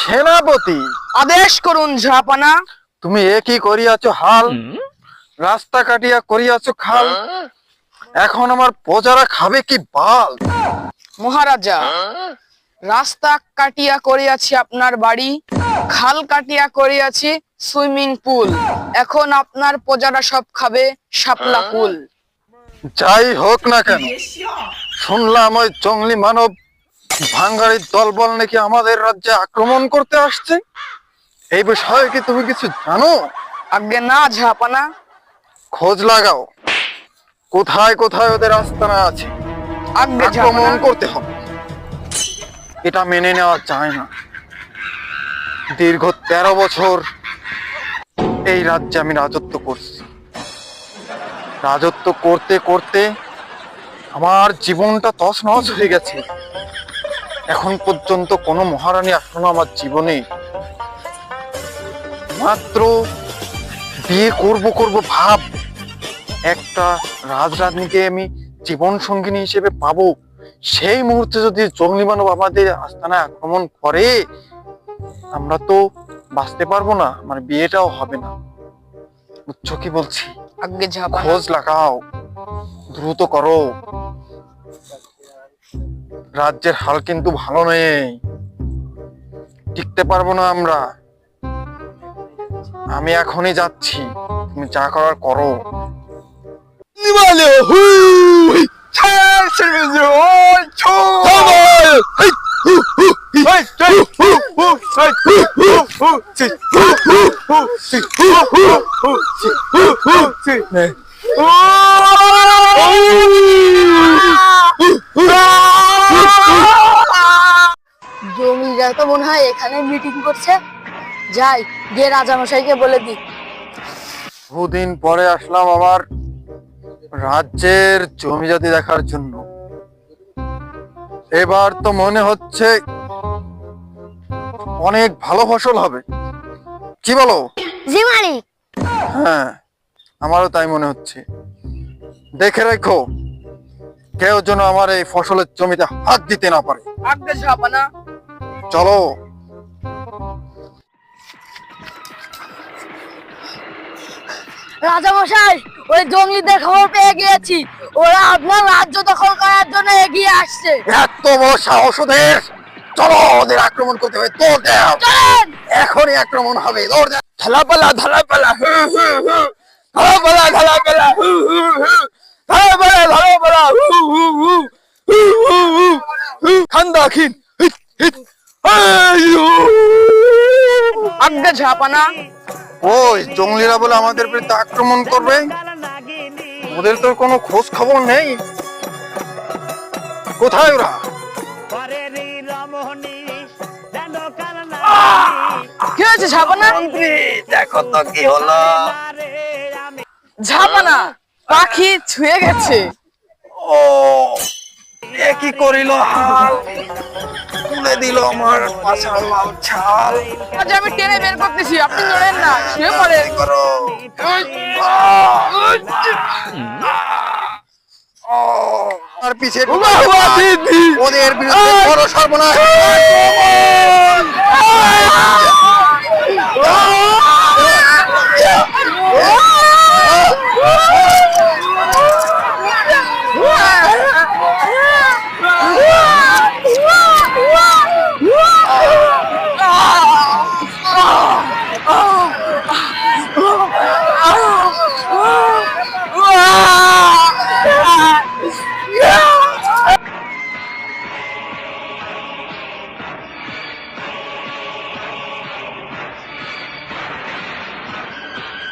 সেনাপতি। আদেশ করুন ঝাপানা। তুমি এ কি করিয়াছ হাল? রাস্তা কাটিয়া করিয়াছ খাল? এখন আমার প্রজারা খাবে কি বাল? মহারাজা রাস্তা কাটিয়া করিয়াছি আপনার বাড়ি খাল কাটিয়া করিয়াছি সুইমিং পুল। এখন আপনার প্রজারা সব খাবে শাপলা পুল যাই হোক না কেন শুনলাম ওই জঙ্গলি মানব ভাঙ্গারির দলবল নাকি আমাদের রাজ্যে আক্রমণ করতে আসছে? এই বিষয়ে কি তুমি কিছু জানো? আগে না ঝাপানা। খোঁজ লাগাও। কোথায় কোথায় ওদের আস্তানা আছে? আগে আক্রমণ করতে হবে। এটা মেনে নেওয়া যায় না। দীর্ঘ তেরো বছর এই রাজ্যে আমি রাজত্ব করছি। রাজত্ব করতে করতে আমার জীবনটা তছনছ হয়ে গেছে। এখন পর্যন্ত কোনো মহারানী আসলো আমার জীবনে। মাত্র বিয়ে করব করব ভাব। একটা রাজরাজনীকে আমি জীবন সঙ্গিনী হিসেবে পাবো। সেই মুহূর্তে যদি জঙ্গলি মানব আমাদের আস্তানায় আক্রমণ করে আমরা তো বাঁচতে পারব না মানে বিয়েটাও হবে না। বুঝছ কি বলছি? খোঁজ লাগাও দ্রুত করো। রাজ্যের হাল কিন্তু ভালো নেই টিকতে পারব না আমরা আমি এখনই যাচ্ছি তুমি যা করার করো জমিরা এখানে মিটিং করছে। যাই গিয়ে রাজামশাইকে বলে দি বহুদিন পরে আসলাম আমার রাজ্যের জমি জাতি দেখার জন্য। এবার তো মনে হচ্ছে অনেক ভালো ফসল হবে। কি বলো? জি মালিক। হ্যাঁ আমারও তাই মনে হচ্ছে। দেখে রেখো কেউ যেন আমার এই ফসলের জমিতে হাত দিতে না পারে। চলো রাজামশাই ওই জঙ্গলিদের খবর পেয়ে গিয়েছি। ওরা আপনার রাজ্য দখল করার জন্য এগিয়ে আসছে। এত বড় সাহস ওদের। চলো ওদের আক্রমণ করতে হবে। তোর দেও। এখনই আক্রমণ হবে। দৌড় দে ধালাপালা ধালাপালা হু হু হু। ধালাপালা ধালাপালা হু হু হু। ধালাপালা ধালাপালা হু হু হু হু হু হু হু। খান্দা খিন হিট হিট আইয়ো! আগে ঝাপানা। ওই জঙ্গলিরা বলে আমাদের বিরুদ্ধে আক্রমণ করবে? ওদের তো কোনো খোঁজ খবর নেই। কোথায় ওরা? কি হয়েছে ঝাপানা? দেখো তো কি হলো। ঝাপানা পাখি ছুঁয়ে গেছে। ও এ কি করিল হাল। তুলে দিল আমার পাছার লাল ছাল। আজ আমি টেনে বের করতেছি আপনি নড়েন না পড়েন কি করো। আর পিছে ঢুকে ওদের বিরুদ্ধে বড় সর্বনাশ!